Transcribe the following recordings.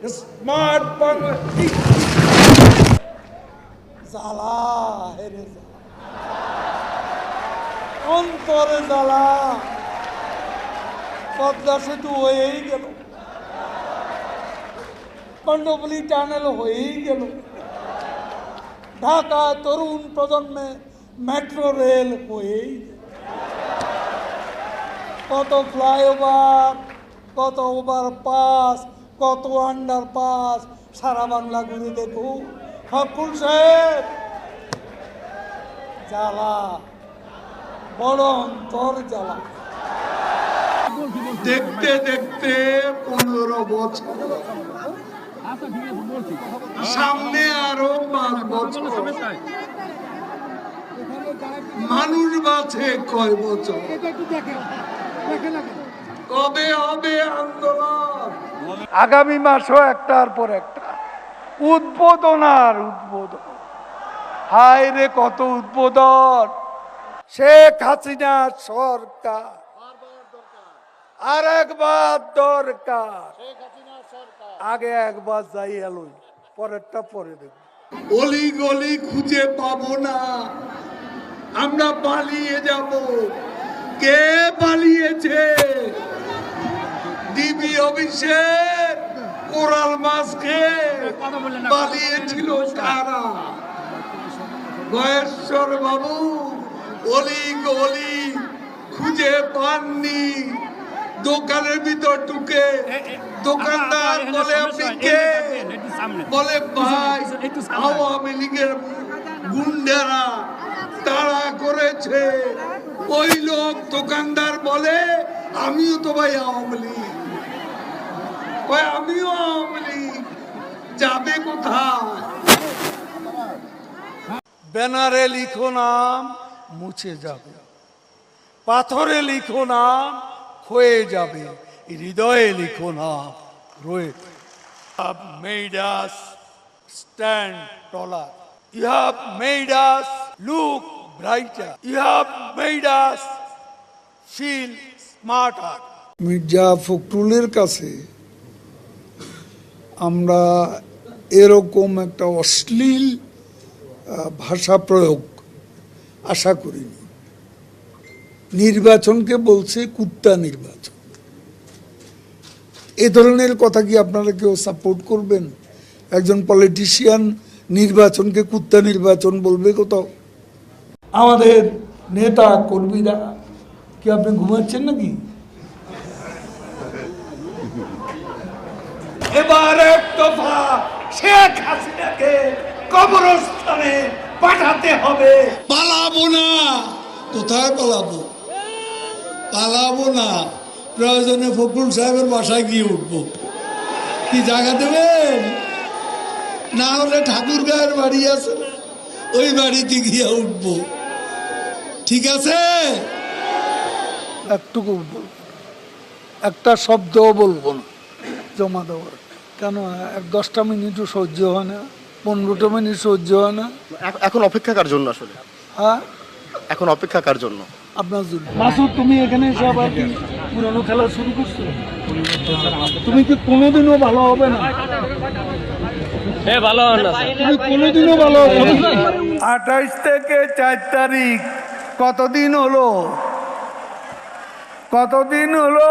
Smart Bangla জ্বালা হেরে। অন্তরে জ্বালা পদ্মা সেতু হয়েই গেল কণ্ডবলি টানেল হয়েই গেল ঢাকা তরুণ প্রজন্মে মেট্রো রেল হয়েই। কত ফ্লাইওভার, কত ওভার পাস কত আন্ডার পাস সারা বাংলা ঘুরে দেখু। ফকুল সাহেব, জ্বালা। বড় অন্তর জ্বালা। দেখতে দেখতে পনেরো বছর। সামনে আরও পাঁচ বছর। মানুষ বাঁচে কয় বছর? কবে হবে আন্দোলন? আগামী মাসও একটার পর একটা। উদ্বোধন আর উদ্বোধন। হায় রে কত উদ্বোধন। শেখ হাসিনা সরকার। আর একবার দরকার। আগে একবার যাই এলোই পরেরটা পরে দেব। অলি গলি খুঁজে পাবো না। আমরা পালিয়ে যাব। কে পালিয়েছে? ডিবি অভিষেক কোরাল মাসকে পালিয়েছিল কারা গয়েশ্বর বাবু অলি গলি খুঁজে পাননি দোকানের ভিতর ঢুকে দোকানদার বলে আপনি কে বলে ভাই আওয়ামী লীগের গুন্ডারা তারা করেছে ওই লোক দোকানদার বলে আমিও তো ভাই আওয়ামী লীগ আমিও আমলি কোথায়? ব্যানারে লিখো নাম মুছে যাবে। পাথরে লিখো নাম হয়ে যাবে। হৃদয়ে লিখো নাম রয়ে made us stand taller you have us look brighter you have made us feel smarter Mirza ফখরুলের কাছে আমরা এরকম একটা অশ্লীল ভাষা প্রয়োগ আশা করিনি। নির্বাচনকে বলছে কুত্তা নির্বাচন। এ ধরনের কথা কি আপনারা কেউ সাপোর্ট করবেন? একজন পলিটিশিয়ান নির্বাচনকে কুত্তা নির্বাচন বলবে কোথাও আমাদের নেতা কর্মীরা কি আপনি ঘুমাচ্ছেন নাকি? এবার শেখ হাসিনাকে কবরস্থানে পাঠাতে হবে। পালাবো না। কোথায় পালাবো? পালাবো না। প্রয়োজনে ফখরুল সাহেবের বাসায় গিয়ে উঠবো। কি জায়গা দেবেন? না হলে ঠাকুর গায়ের বাড়ি আছে ওই বাড়িতে গিয়ে উঠবো। ঠিক আছে? একটুকু একটা শব্দও বলব না। জমা দেওয়ার। কেন? এক দশটা মিনিটও সহ্য হয় না পনেরোটা মিনিট সহ্য হয় না। এখন অপেক্ষা কার জন্য আসলে? হ্যাঁ? এখন অপেক্ষা কার জন্য? আপনার জন্য। মাসুদ তুমি এখানে এসে আবার কি পুরনো খেলা শুরু করছ? তুমি কি কোনোদিনও ভালো হবে না? তুমি কোনোদিনও ভালো হবে না? আঠাইশ থেকে চার তারিখ কতদিন হলো? কতদিন হলো?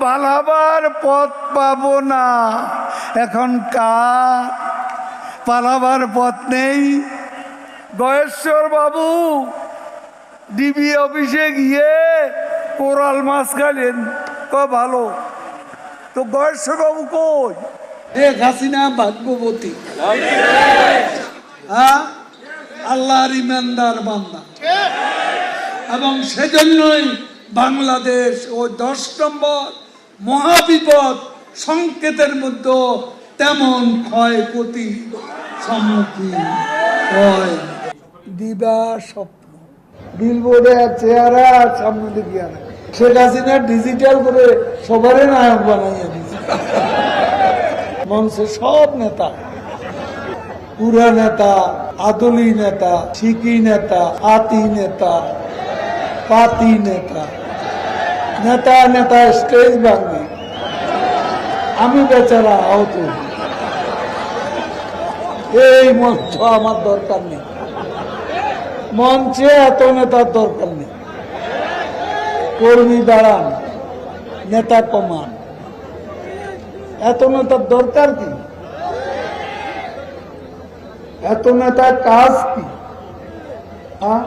পালাবার পথ পাব না। এখন কার পালাবার পথ নেই। গয়েশ্বর বাবু, ডিবি অফিসে গিয়ে কোরাল মাছ খাইলেন। ক ভালো। তো গয়েশ্বরবাবু কই? শেখ হাসিনা ভাগ্যবতী। হ্যাঁ? আল্লাহর ইমানদার বান্দা। এবং সেজন্যই বাংলাদেশ ও দশ নম্বর মহাবিপদ সংকেতের মধ্যে তেমন ক্ষয়ক্ষতি সম্মুখীন হয়। দিবা স্বপ্ন। বিলবোর্ডে চেহারা, সামনে দিকে শেখ হাসিনা ডিজিটাল করে সবারই নায়ক বানাইয়া দিচ্ছে মঞ্চে সব নেতা। পুরা নেতা, আদলি নেতা শিকি নেতা, আতি নেতা, পাতি নেতা। নেতা নেতা স্টেজ ভাঙবে। আমি বেচারা আহত। এই মঞ্চ আমার দরকার নেই। মঞ্চে এত নেতার দরকার নেই। কর্মী দাঁড়ান, নেতা কমান। এত নেতার দরকার কি? এত নেতার কাজ কি? হ্যাঁ